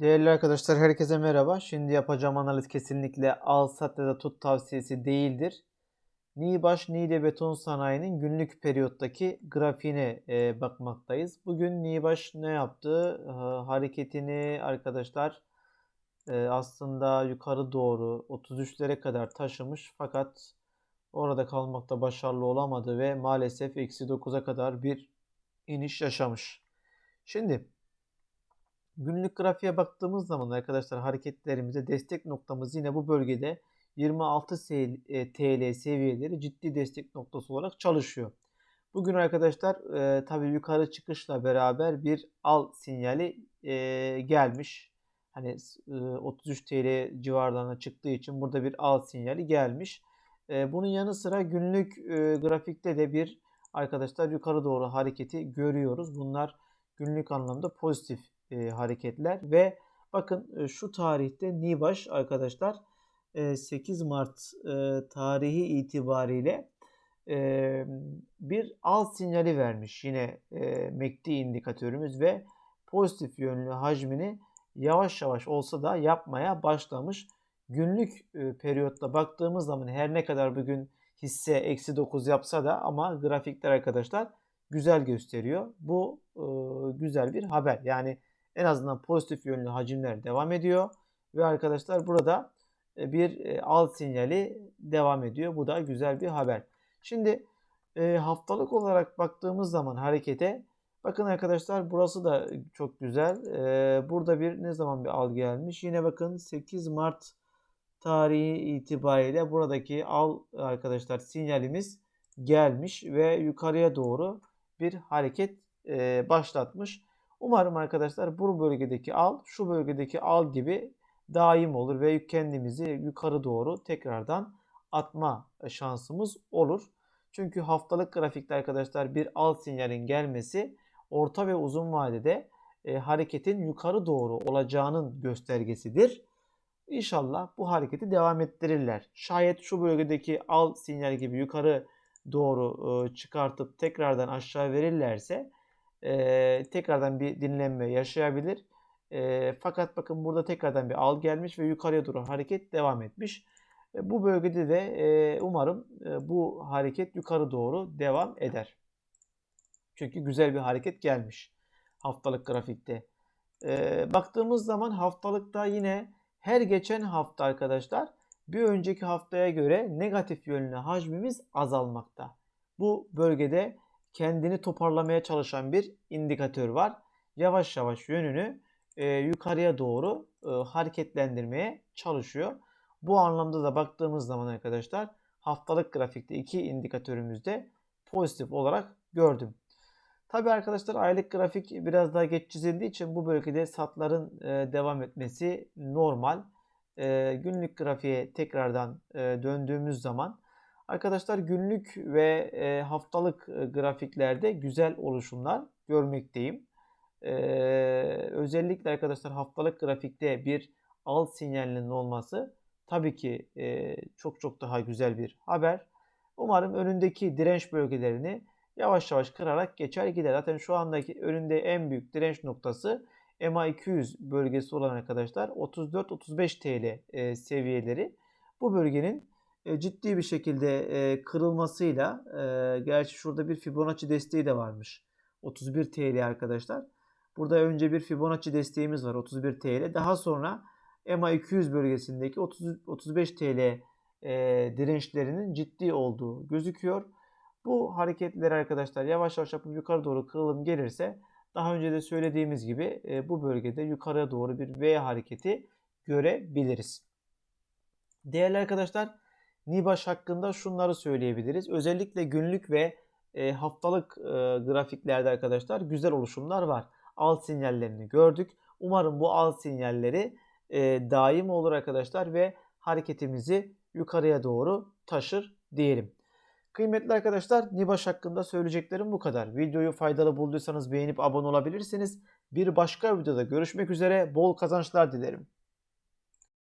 Değerli arkadaşlar herkese merhaba. Şimdi yapacağım analiz kesinlikle al sat ya da tut tavsiyesi değildir. Niğbaş Niğde Beton Sanayi'nin günlük periyottaki grafiğine e, bakmaktayız. Bugün Niğbaş ne yaptı? E, hareketini arkadaşlar e, aslında yukarı doğru 33'lere kadar taşımış fakat orada kalmakta başarılı olamadı ve maalesef eksi 9'a kadar bir iniş yaşamış. Şimdi Günlük grafiğe baktığımız zaman arkadaşlar hareketlerimize destek noktamız yine bu bölgede 26 TL e, seviyeleri ciddi destek noktası olarak çalışıyor. Bugün arkadaşlar e, tabi yukarı çıkışla beraber bir al sinyali e, gelmiş. Hani e, 33 TL civarlarına çıktığı için burada bir al sinyali gelmiş. E, bunun yanı sıra günlük e, grafikte de bir arkadaşlar yukarı doğru hareketi görüyoruz. Bunlar günlük anlamda pozitif e, hareketler ve bakın e, şu tarihte Nibaş arkadaşlar e, 8 Mart e, tarihi itibariyle e, bir al sinyali vermiş yine e, MACD indikatörümüz ve pozitif yönlü hacmini yavaş yavaş olsa da yapmaya başlamış. Günlük e, periyotta baktığımız zaman her ne kadar bugün hisse eksi 9 yapsa da ama grafikler arkadaşlar güzel gösteriyor. Bu e, güzel bir haber. Yani en azından pozitif yönlü hacimler devam ediyor. Ve arkadaşlar burada e, bir e, al sinyali devam ediyor. Bu da güzel bir haber. Şimdi e, haftalık olarak baktığımız zaman harekete bakın arkadaşlar burası da çok güzel. Burada bir ne zaman bir al gelmiş. Yine bakın 8 Mart tarihi itibariyle buradaki al arkadaşlar sinyalimiz gelmiş ve yukarıya doğru bir hareket başlatmış. Umarım arkadaşlar bu bölgedeki al şu bölgedeki al gibi daim olur ve kendimizi yukarı doğru tekrardan atma şansımız olur. Çünkü haftalık grafikte arkadaşlar bir al sinyalin gelmesi orta ve uzun vadede e, hareketin yukarı doğru olacağının göstergesidir. İnşallah bu hareketi devam ettirirler. Şayet şu bölgedeki al sinyal gibi yukarı doğru e, çıkartıp tekrardan aşağı verirlerse e, tekrardan bir dinlenme yaşayabilir. E, fakat bakın burada tekrardan bir al gelmiş ve yukarıya doğru hareket devam etmiş. E, bu bölgede de e, umarım e, bu hareket yukarı doğru devam eder. Çünkü güzel bir hareket gelmiş haftalık grafikte. E, baktığımız zaman haftalıkta yine her geçen hafta arkadaşlar bir önceki haftaya göre negatif yönlü hacmimiz azalmakta. Bu bölgede kendini toparlamaya çalışan bir indikatör var. Yavaş yavaş yönünü e, yukarıya doğru e, hareketlendirmeye çalışıyor. Bu anlamda da baktığımız zaman arkadaşlar haftalık grafikte iki indikatörümüzde pozitif olarak gördüm. Tabi arkadaşlar aylık grafik biraz daha geç çizildiği için bu bölgede satların e, devam etmesi normal. E, günlük grafiğe tekrardan e, döndüğümüz zaman Arkadaşlar günlük ve e, haftalık e, grafiklerde güzel oluşumlar görmekteyim. E, özellikle arkadaşlar haftalık grafikte bir al sinyalinin olması tabii ki e, çok çok daha güzel bir haber. Umarım önündeki direnç bölgelerini yavaş yavaş kırarak geçer gider. Zaten şu andaki önünde en büyük direnç noktası MA200 bölgesi olan arkadaşlar 34-35 TL seviyeleri. Bu bölgenin e, ciddi bir şekilde e, kırılmasıyla e, gerçi şurada bir Fibonacci desteği de varmış. 31 TL arkadaşlar. Burada önce bir Fibonacci desteğimiz var 31 TL. Daha sonra EMA 200 bölgesindeki 30, 35 TL dirençlerinin ciddi olduğu gözüküyor. Bu hareketler arkadaşlar yavaş yavaş yapıp yukarı doğru kırılım gelirse daha önce de söylediğimiz gibi bu bölgede yukarıya doğru bir V hareketi görebiliriz. Değerli arkadaşlar Nibaş hakkında şunları söyleyebiliriz. Özellikle günlük ve e, haftalık e, grafiklerde arkadaşlar güzel oluşumlar var. Al sinyallerini gördük. Umarım bu al sinyalleri e, daim olur arkadaşlar ve hareketimizi yukarıya doğru taşır diyelim. Kıymetli arkadaşlar Nibaş hakkında söyleyeceklerim bu kadar. Videoyu faydalı bulduysanız beğenip abone olabilirsiniz. Bir başka videoda görüşmek üzere bol kazançlar dilerim.